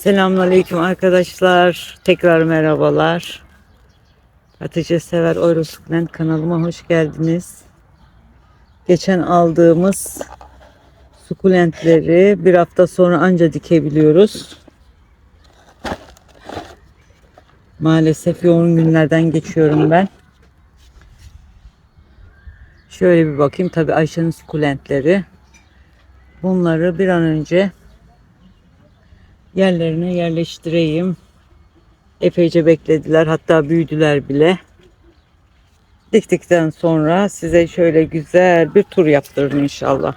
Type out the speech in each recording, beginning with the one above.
Selamünaleyküm arkadaşlar. Tekrar merhabalar. Hatice Sever Oyrusuklen kanalıma hoş geldiniz. Geçen aldığımız sukulentleri bir hafta sonra anca dikebiliyoruz. Maalesef yoğun günlerden geçiyorum ben. Şöyle bir bakayım. Tabii Ayşe'nin sukulentleri. Bunları bir an önce yerlerine yerleştireyim. Epeyce beklediler hatta büyüdüler bile. Diktikten sonra size şöyle güzel bir tur yaptırırım inşallah.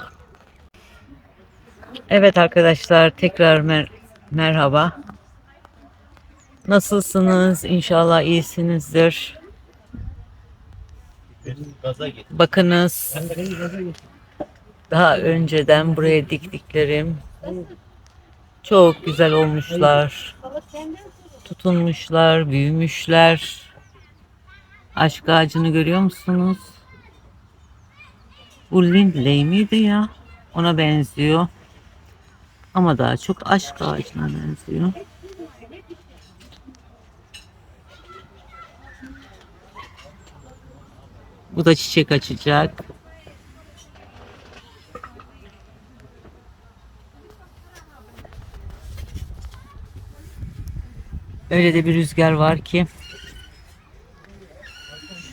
Evet arkadaşlar tekrar mer- merhaba. Nasılsınız? İnşallah iyisinizdir. Bakınız daha önceden buraya diktiklerim çok güzel olmuşlar. Tutunmuşlar, büyümüşler. Aşk ağacını görüyor musunuz? Bu Lindley miydi ya? Ona benziyor. Ama daha çok aşk ağacına benziyor. Bu da çiçek açacak. Öyle de bir rüzgar var ki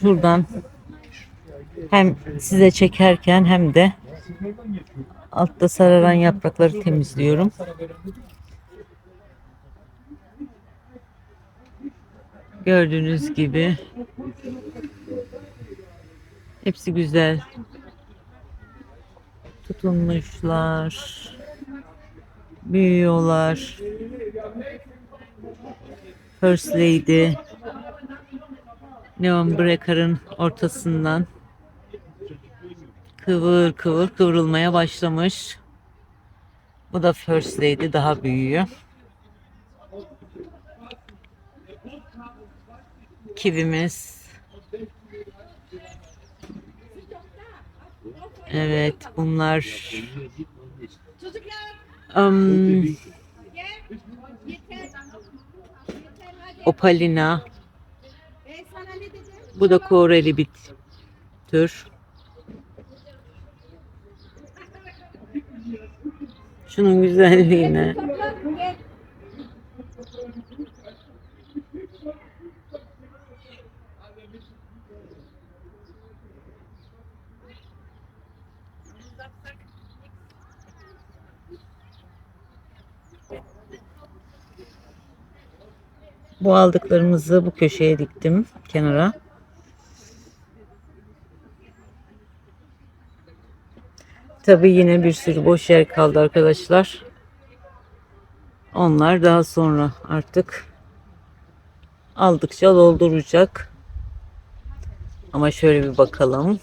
şuradan hem size çekerken hem de altta sararan yaprakları temizliyorum. Gördüğünüz gibi hepsi güzel tutunmuşlar büyüyorlar First Lady Neon Breaker'ın ortasından kıvır kıvır kıvrılmaya başlamış. Bu da First Lady daha büyüyor. Kivimiz. Evet bunlar um, Opalina. Bu da Koreli bir tür. Şunun güzelliğine. Bu aldıklarımızı bu köşeye diktim kenara. Tabii yine bir sürü boş yer kaldı arkadaşlar. Onlar daha sonra artık aldıkça dolduracak. Ama şöyle bir bakalım.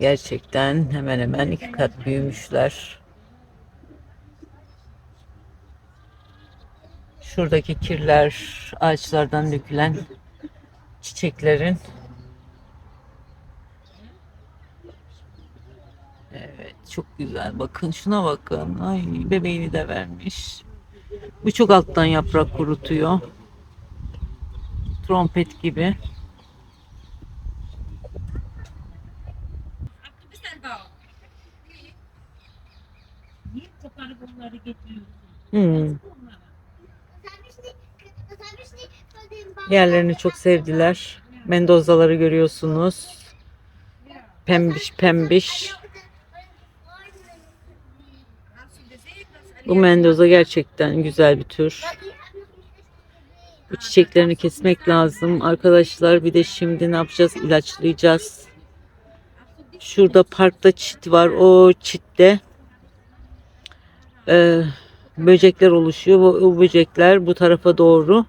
Gerçekten hemen hemen iki kat büyümüşler. Şuradaki kirler, ağaçlardan dökülen çiçeklerin Evet, çok güzel. Bakın şuna bakın. Ay, bebeğini de vermiş. Bu çok alttan yaprak kurutuyor. Trompet gibi. Hmm. Yerlerini çok sevdiler. Mendozaları görüyorsunuz. Pembiş pembiş. Bu Mendoza gerçekten güzel bir tür. Bu çiçeklerini kesmek lazım. Arkadaşlar bir de şimdi ne yapacağız? İlaçlayacağız. Şurada parkta çit var. O çitte e, böcekler oluşuyor. Bu, o böcekler bu tarafa doğru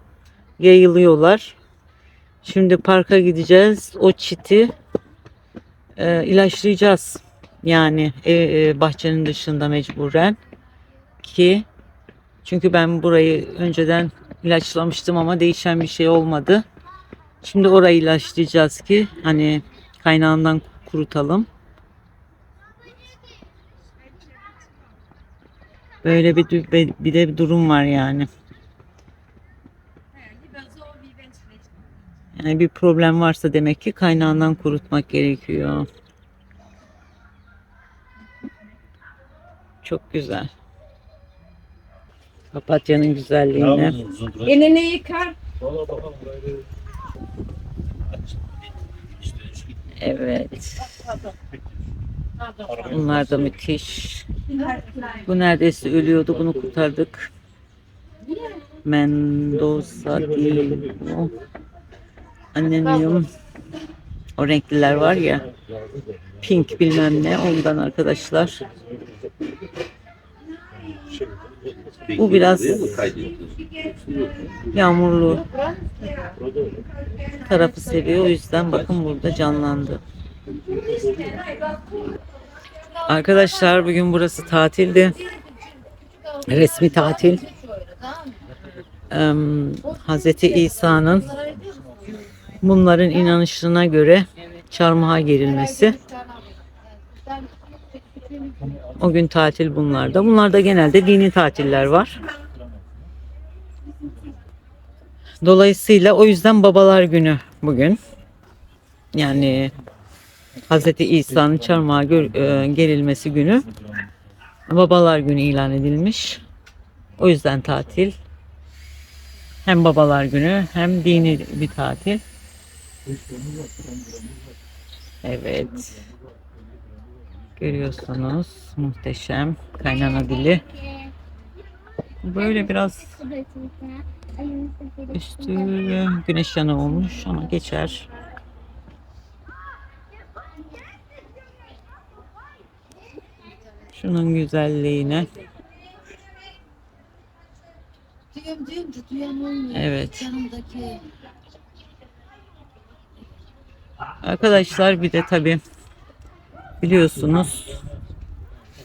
yayılıyorlar. Şimdi parka gideceğiz. O çiti e, ilaçlayacağız. Yani e, e, bahçenin dışında mecburen ki çünkü ben burayı önceden ilaçlamıştım ama değişen bir şey olmadı. Şimdi orayı ilaçlayacağız ki hani kaynağından kurutalım. Böyle bir bir de bir durum var yani. Yani bir problem varsa demek ki kaynağından kurutmak gerekiyor. Çok güzel. Papatyanın güzelliğine. Elini yıkar. Evet. Bunlar da müthiş. Bu neredeyse ölüyordu. Bunu kurtardık. Mendoza değil bu. Annenim. O renkliler var ya. Pink bilmem ne. Ondan arkadaşlar. Bu biraz yağmurlu tarafı seviyor. O yüzden bakın burada canlandı. Arkadaşlar bugün burası tatildi. Resmi tatil. Em, Hazreti İsa'nın bunların inanışına göre çarmıha gerilmesi. O gün tatil bunlarda. Bunlarda genelde dini tatiller var. Dolayısıyla o yüzden babalar günü bugün. Yani Hazreti İsa'nın çarmıha e, gerilmesi günü babalar günü ilan edilmiş. O yüzden tatil. Hem babalar günü hem dini bir tatil. Evet. Görüyorsunuz muhteşem kaynana dili. Böyle biraz üstü güneş yanı olmuş ama geçer. Şunun güzelliğine. Diyorum ki duyan olmuyor. Evet. Yanımdaki Arkadaşlar bir de tabi biliyorsunuz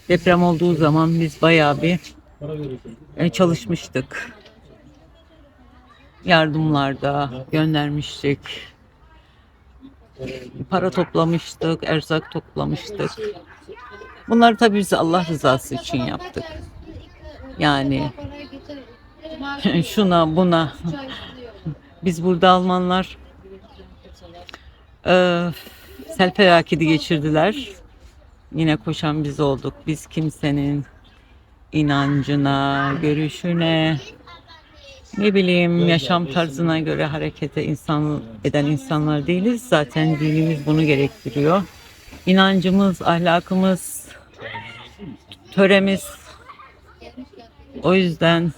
deprem olduğu zaman biz bayağı bir e, çalışmıştık. Yardımlarda göndermiştik. Para toplamıştık, erzak toplamıştık. Bunları tabii biz Allah rızası için yaptık. Yani şuna buna biz burada Almanlar e, sel felaketi geçirdiler. Yine koşan biz olduk. Biz kimsenin inancına, görüşüne, ne bileyim yaşam tarzına göre harekete insan eden insanlar değiliz. Zaten dinimiz bunu gerektiriyor. İnancımız, ahlakımız, töremiz. O yüzden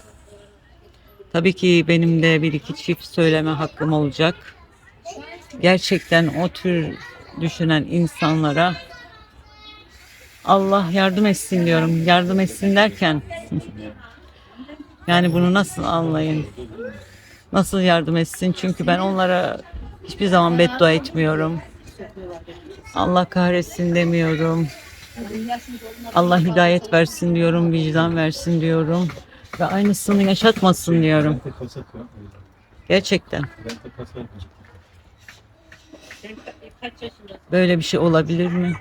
tabii ki benim de bir iki çift söyleme hakkım olacak. Gerçekten o tür düşünen insanlara Allah yardım etsin diyorum. Yardım etsin derken yani bunu nasıl anlayın? Nasıl yardım etsin? Çünkü ben onlara hiçbir zaman beddua etmiyorum. Allah kahretsin demiyorum. Allah hidayet versin diyorum, vicdan versin diyorum. Ve aynısını yaşatmasın diyorum. Gerçekten. Böyle bir şey olabilir mi?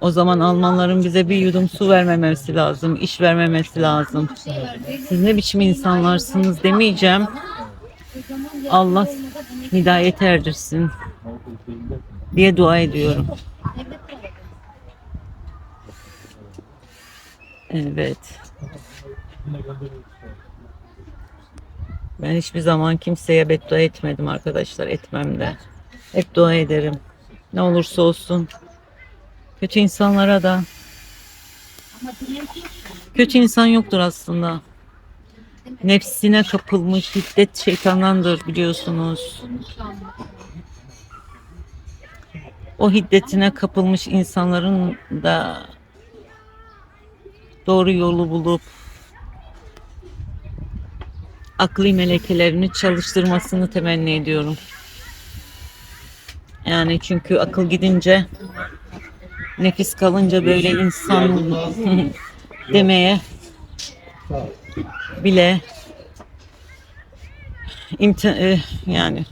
O zaman Almanların bize bir yudum su vermemesi lazım, iş vermemesi lazım. Siz ne biçim insanlarsınız demeyeceğim. Allah hidayet erdirsin diye dua ediyorum. Evet. Ben hiçbir zaman kimseye beddua etmedim arkadaşlar. Etmem de. Hep dua ederim. Ne olursa olsun. Kötü insanlara da. Kötü insan yoktur aslında. Nefsine kapılmış şiddet şeytandandır biliyorsunuz. O hiddetine kapılmış insanların da doğru yolu bulup akli melekelerini çalıştırmasını temenni ediyorum. Yani çünkü akıl gidince nefis kalınca böyle insan demeye bile imti e, yani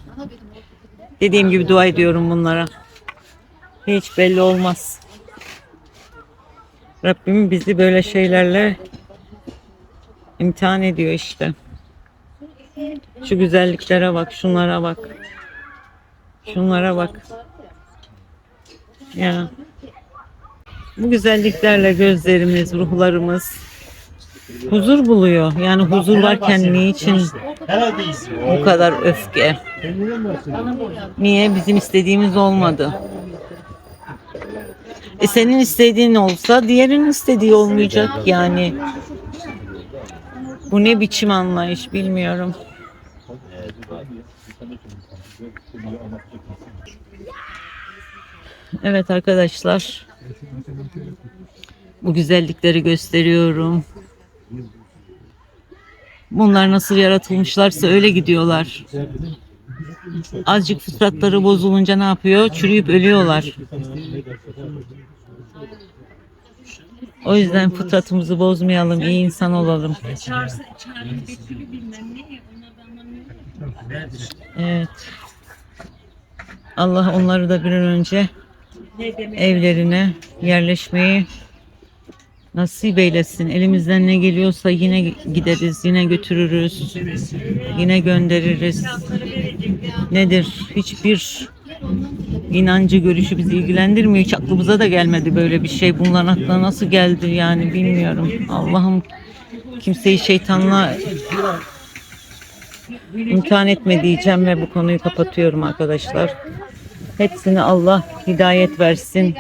dediğim gibi dua ediyorum bunlara. Hiç belli olmaz. Rabbim bizi böyle şeylerle imtihan ediyor işte. Şu güzelliklere bak, şunlara bak. Şunlara bak. Ya. Bu güzelliklerle gözlerimiz, ruhlarımız huzur buluyor. Yani huzur varken niçin bu kadar öfke? Niye bizim istediğimiz olmadı? E senin istediğin olsa diğerinin istediği olmayacak yani. Bu ne biçim anlayış bilmiyorum. Evet arkadaşlar. Bu güzellikleri gösteriyorum. Bunlar nasıl yaratılmışlarsa öyle gidiyorlar. Azıcık fıtratları bozulunca ne yapıyor? Çürüyüp ölüyorlar. O yüzden fıtratımızı bozmayalım, iyi insan olalım. Evet. Allah onları da bir an önce evlerine yerleşmeyi nasip eylesin. Elimizden ne geliyorsa yine gideriz, yine götürürüz, yine göndeririz. Nedir? Hiçbir inancı görüşü bizi ilgilendirmiyor. Hiç aklımıza da gelmedi böyle bir şey. Bunların aklına nasıl geldi yani bilmiyorum. Allah'ım kimseyi şeytanla imtihan etme diyeceğim ve bu konuyu kapatıyorum arkadaşlar. Hepsine Allah hidayet versin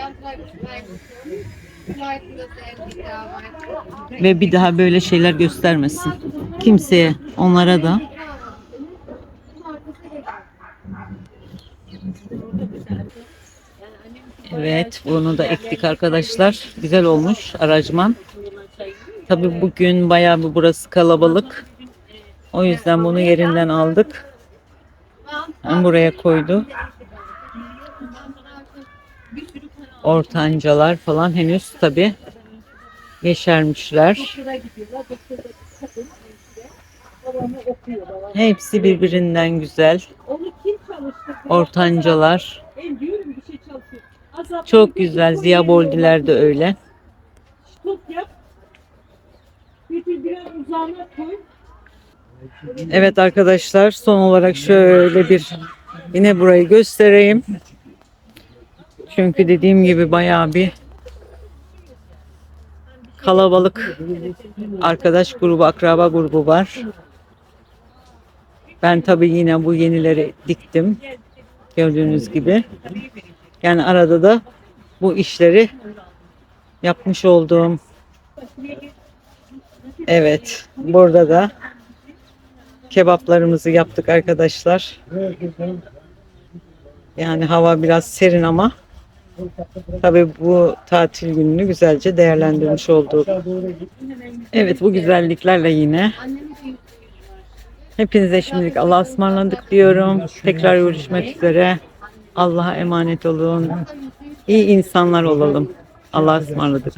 ve bir daha böyle şeyler göstermesin. Kimseye, onlara da. Evet, bunu da ektik arkadaşlar. Güzel olmuş aracman. Tabii bugün bayağı bir burası kalabalık. O yüzden bunu yerinden aldık. Ben buraya koydu. Ortancalar falan henüz tabii yeşermişler. Hepsi birbirinden güzel. Ortancalar çok güzel. Ziya Boldiler de öyle. Evet arkadaşlar son olarak şöyle bir yine burayı göstereyim. Çünkü dediğim gibi bayağı bir kalabalık arkadaş grubu, akraba grubu var. Ben tabii yine bu yenileri diktim. Gördüğünüz gibi. Yani arada da bu işleri yapmış olduğum Evet, burada da kebaplarımızı yaptık arkadaşlar. Yani hava biraz serin ama tabii bu tatil gününü güzelce değerlendirmiş olduk. Evet bu güzelliklerle yine hepinize şimdilik Allah'a ısmarladık diyorum. Tekrar görüşmek üzere. Allah'a emanet olun. İyi insanlar olalım. Allah'a ısmarladık.